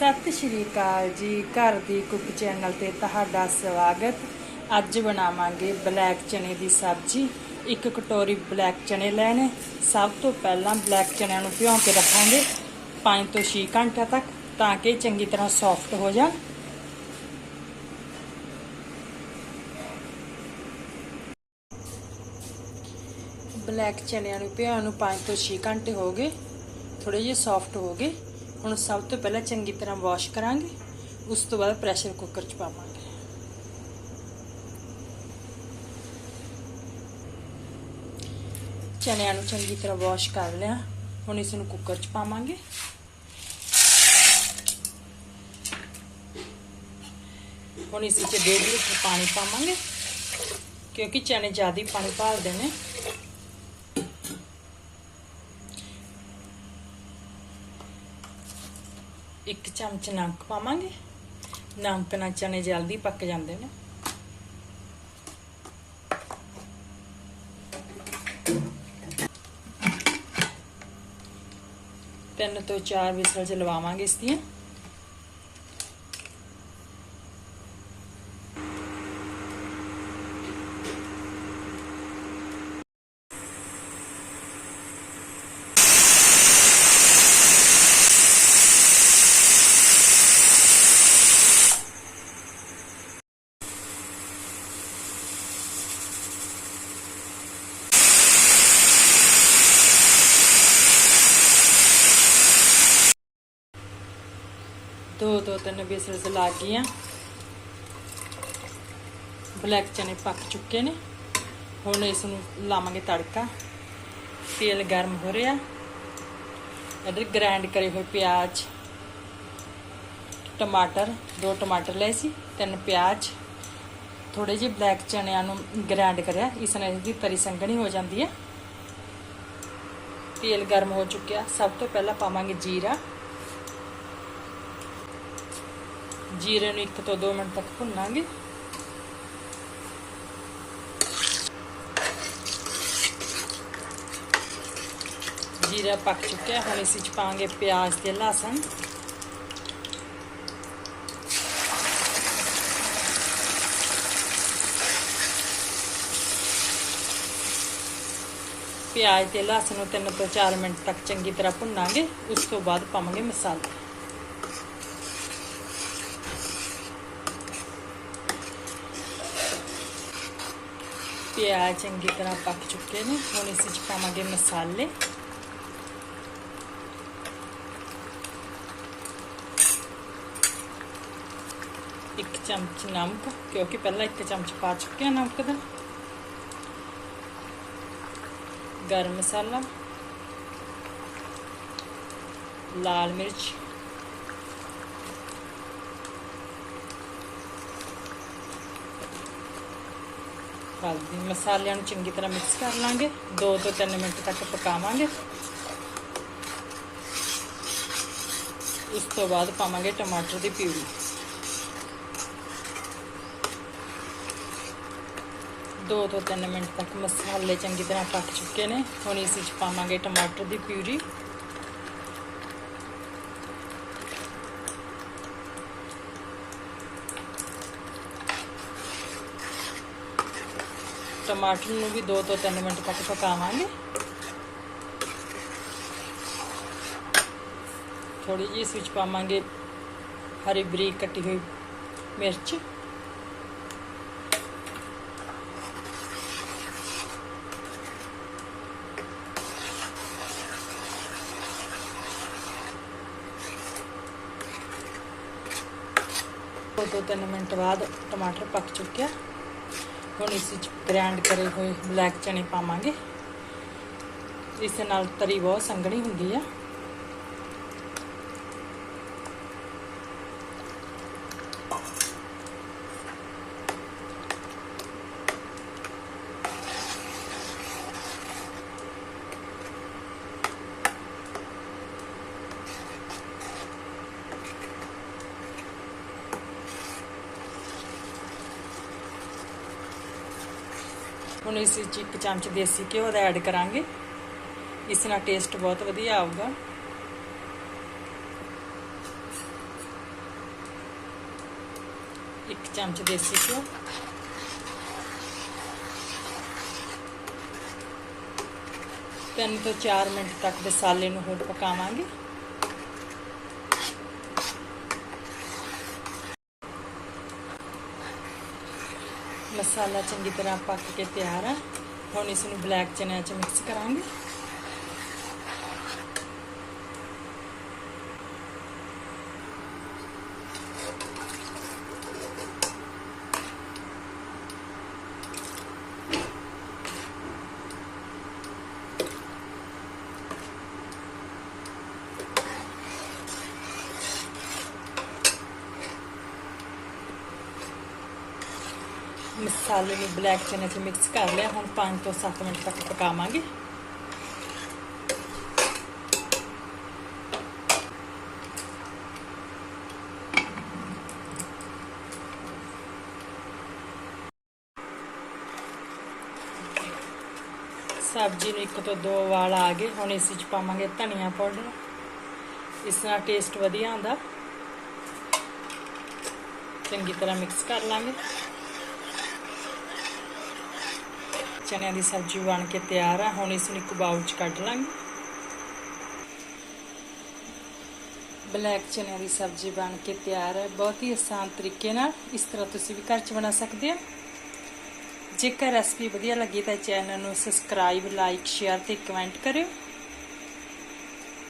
ਸਤਿ ਸ਼੍ਰੀ ਅਕਾਲ ਜੀ, ਘਰ ਦੀ ਕੁੱਕ ਚੈਨਲ ਤੇ ਤੁਹਾਡਾ ਸਵਾਗਤ। ਅੱਜ ਬਣਾਵਾਂਗੇ ਬਲੈਕ ਚਨੇ ਦੀ ਸਬਜ਼ੀ। ਇੱਕ ਕਟੋਰੀ ਬਲੈਕ ਚਨੇ ਲੈਣੇ। ਸਭ ਤੋਂ ਪਹਿਲਾਂ ਬਲੈਕ ਚਨਿਆਂ ਨੂੰ ਭਿਓ ਕੇ ਰੱਖਾਂਗੇ 5 ਤੋਂ 6 ਘੰਟੇ ਤੱਕ, ਤਾਂ ਕਿ ਚੰਗੀ ਤਰ੍ਹਾਂ ਸੌਫਟ ਹੋ ਜਾਣ। ਬਲੈਕ ਚਨਿਆਂ ਨੂੰ ਭਿਉਣ ਨੂੰ 5 ਤੋਂ 6 ਘੰਟੇ ਹੋ ਗਏ। ਥੋੜੇ ਜਿਹੇ ਸੌਫਟ ਹੋ ਗਏ। ਹੁਣ ਸਭ ਤੋਂ ਪਹਿਲਾਂ ਚੰਗੀ ਤਰ੍ਹਾਂ ਵਾਸ਼ ਕਰਾਂਗੇ, ਉਸ ਤੋਂ ਬਾਅਦ ਪ੍ਰੈਸ਼ਰ ਕੁੱਕਰ 'ਚ ਪਾਵਾਂਗੇ। ਚਨਿਆਂ ਨੂੰ ਚੰਗੀ ਤਰ੍ਹਾਂ ਵਾਸ਼ ਕਰ ਲਿਆ, ਹੁਣ ਇਸ ਨੂੰ ਕੁੱਕਰ 'ਚ ਪਾਵਾਂਗੇ। ਹੁਣ ਇਸ ਵਿੱਚ ਡੇਢ ਲੀਟਰ ਪਾਣੀ ਪਾਵਾਂਗੇ, ਕਿਉਂਕਿ ਚਨੇ ਜ਼ਿਆਦਾ ਪਾਣੀ ਭਾਲਦੇ ਨੇ। ਇੱਕ ਚਮਚ ਨਮਕ ਪਾਵਾਂਗੇ। ਨਮਕ ਨਾਲ ਚਨੇ ਜਲਦੀ ਪੱਕ ਜਾਂਦੇ ਨੇ। ਤਿੰਨ ਤੋਂ ਚਾਰ ਵਿਸਲ ਚ ਲਵਾਵਾਂਗੇ ਇਸ ਦੀਆਂ। ਦੋ ਦੋ, ਤਿੰਨ ਵਿਸਲਸ ਲੱਗ ਗਈਆਂ। ਬਲੈਕ ਚਨੇ ਪੱਕ ਚੁੱਕੇ ਨੇ। ਹੁਣ ਇਸ ਨੂੰ ਲਾਵਾਂਗੇ ਤੜਕਾ। ਤੇਲ ਗਰਮ ਹੋ ਰਿਹਾ। ਇਧਰ ਗ੍ਰਾਈਂਡ ਕਰੇ ਹੋਏ ਪਿਆਜ਼, ਟਮਾਟਰ, ਦੋ ਟਮਾਟਰ ਲਏ ਸੀ, ਤਿੰਨ ਪਿਆਜ਼। ਥੋੜੇ ਜਿਹੇ ਬਲੈਕ ਚਨਿਆਂ ਨੂੰ ਗ੍ਰਾਈਂਡ ਕਰਿਆ। ਇਸ ਨਾਲ ਇਹਦੀ ਤਰੀ ਸੰਘਣੀ ਹੋ ਜਾਂਦੀ ਹੈ। ਤੇਲ ਗਰਮ ਹੋ ਚੁੱਕਿਆ। ਸਭ ਤੋਂ ਪਹਿਲਾਂ ਪਾਵਾਂਗੇ ਜੀਰਾ। ਜੀਰੇ ਨੂੰ 1 ਤੋਂ 2 ਮਿੰਟ ਤੱਕ ਭੁੰਨਾਂਗੇ। ਜੀਰਾ ਪੱਕ ਚੁੱਕਿਆ, ਹੁਣ ਇਸ ਵਿੱਚ ਪਾਵਾਂਗੇ ਪਿਆਜ਼ ਤੇ ਲਸਣ। ਪਿਆਜ਼ ਤੇ ਲਸਣ ਨੂੰ 3 ਤੋਂ 4 ਮਿੰਟ ਤੱਕ ਚੰਗੀ ਤਰ੍ਹਾਂ ਭੁੰਨਾਂਗੇ, ਉਸ ਤੋਂ ਬਾਅਦ ਪਾਵਾਂਗੇ ਮਸਾਲਾ। ਪਿਆਜ਼ ਚੰਗੀ ਤਰ੍ਹਾਂ ਪੱਕ ਚੁੱਕੇ ਨੇ ਹੁਣ ਇਸ ਵਿੱਚ ਪਾਵਾਂਗੇ ਮਸਾਲੇ ਇੱਕ ਚਮਚ ਨਮਕ ਕਿਉਂਕਿ ਪਹਿਲਾਂ ਇੱਕ ਚਮਚ ਪਾ ਚੁੱਕੇ ਹਾਂ ਨਮਕ ਦਾ ਗਰਮ ਮਸਾਲਾ ਲਾਲ ਮਿਰਚ ਹਲਦੀ ਮਸਾਲਿਆਂ ਨੂੰ ਚੰਗੀ ਤਰ੍ਹਾਂ ਮਿਕਸ ਕਰ ਲਾਂਗੇ। 2 ਤੋਂ 3 ਮਿੰਟ ਤੱਕ ਪਕਾਵਾਂਗੇ। ਉਸ ਤੋਂ ਬਾਅਦ ਪਾਵਾਂਗੇ ਟਮਾਟਰ ਦੀ ਪਿਊਰੀ। ਦੋ ਤੋਂ 3 ਮਿੰਟ ਤੱਕ ਮਸਾਲੇ ਚੰਗੀ ਤਰ੍ਹਾਂ ਪੱਕ ਚੁੱਕੇ ਨੇ। ਹੁਣ ਇਸ ਵਿੱਚ ਪਾਵਾਂਗੇ ਟਮਾਟਰ ਦੀ ਪਿਊਰੀ। ਟਮਾਟਰ ਨੂੰ ਵੀ 2 ਤੋਂ 3 ਮਿੰਟ ਤੱਕ ਪਕਾਵਾਂਗੇ। ਥੋੜੀ ਜਿਹੀ ਇਸ ਵਿੱਚ ਪਾਵਾਂਗੇ ਹਰੀ ਬਰੀਕ ਕੱਟੀ ਹੋਈ ਮਿਰਚ। ਦੋ ਤੋਂ ਤਿੰਨ ਮਿੰਟ ਬਾਅਦ ਟਮਾਟਰ ਪੱਕ ਚੁੱਕਿਆ। ਹੁਣ ਇਸ ਵਿੱਚ ਗ੍ਰੈਂਡ ਕਰੇ ਹੋਏ ਬਲੈਕ ਚਨੇ ਪਾਵਾਂਗੇ। ਇਸ ਨਾਲ ਤਰੀ ਬਹੁਤ ਸੰਘਣੀ ਹੁੰਦੀ ਆ। ਹੁਣ ਇਸ ਵਿੱਚ ਇੱਕ ਚਮਚ ਦੇਸੀ ਘਿਓ ਦਾ ਐਡ ਕਰਾਂਗੇ। ਇਸ ਨਾਲ ਟੇਸਟ ਬਹੁਤ ਵਧੀਆ ਆਊਗਾ। ਇੱਕ ਚਮਚ ਦੇਸੀ ਘਿਓ। ਤਿੰਨ ਤੋਂ 4 ਮਿੰਟ ਤੱਕ ਮਸਾਲੇ ਨੂੰ ਹੋਰ ਪਕਾਵਾਂਗੇ। ਮਸਾਲਾ ਚੰਗੀ ਤਰ੍ਹਾਂ ਪੱਕ ਕੇ ਤਿਆਰ ਆ। ਹੁਣ ਇਸ ਨੂੰ ਬਲੈਕ ਚਨਿਆਂ 'ਚ ਮਿਕਸ ਕਰਾਂਗੇ। ਮਸਾਲੇ ਨੂੰ ਬਲੈਕ ਚਨੇ 'ਚ ਮਿਕਸ ਕਰ ਲਿਆ ਹੁਣ 5 ਤੋਂ 7 ਮਿੰਟ ਤੱਕ ਪਕਾਵਾਂਗੇ ਸਬਜ਼ੀ ਨੂੰ ਇੱਕ ਤੋਂ ਦੋ ਵਾਲ ਆ ਗਏ ਹੁਣ ਇਸ ਵਿੱਚ ਪਾਵਾਂਗੇ ਧਨੀਆ ਪਾਊਡਰ ਇਸ ਨਾਲ ਟੇਸਟ ਵਧੀਆ ਆਉਂਦਾ ਚੰਗੀ ਤਰ੍ਹਾਂ ਮਿਕਸ ਕਰ ਲਾਂਗੇ ਚਨਿਆਂ ਦੀ ਸਬਜ਼ੀ ਬਣ ਕੇ ਤਿਆਰ ਆ, ਹੁਣ ਇਸ ਨੂੰ ਇੱਕ ਬਾਉਲ 'ਚ ਕੱਢ ਲਾਂਗੇ। ਬਲੈਕ ਚਨਿਆਂ ਦੀ ਸਬਜ਼ੀ ਬਣ ਕੇ ਤਿਆਰ ਹੈ ਬਹੁਤ ਹੀ ਆਸਾਨ ਤਰੀਕੇ ਨਾਲ। ਇਸ ਤਰ੍ਹਾਂ ਤੁਸੀਂ ਵੀ ਘਰ 'ਚ ਬਣਾ ਸਕਦੇ ਹੋ। ਜੇਕਰ ਰੈਸਪੀ ਵਧੀਆ ਲੱਗੀ ਤਾਂ ਚੈਨਲ ਨੂੰ ਸਬਸਕ੍ਰਾਈਬ ਲਾਈਕ ਸ਼ੇਅਰ ਤੇ ਕਮੈਂਟ ਕਰਿਓ।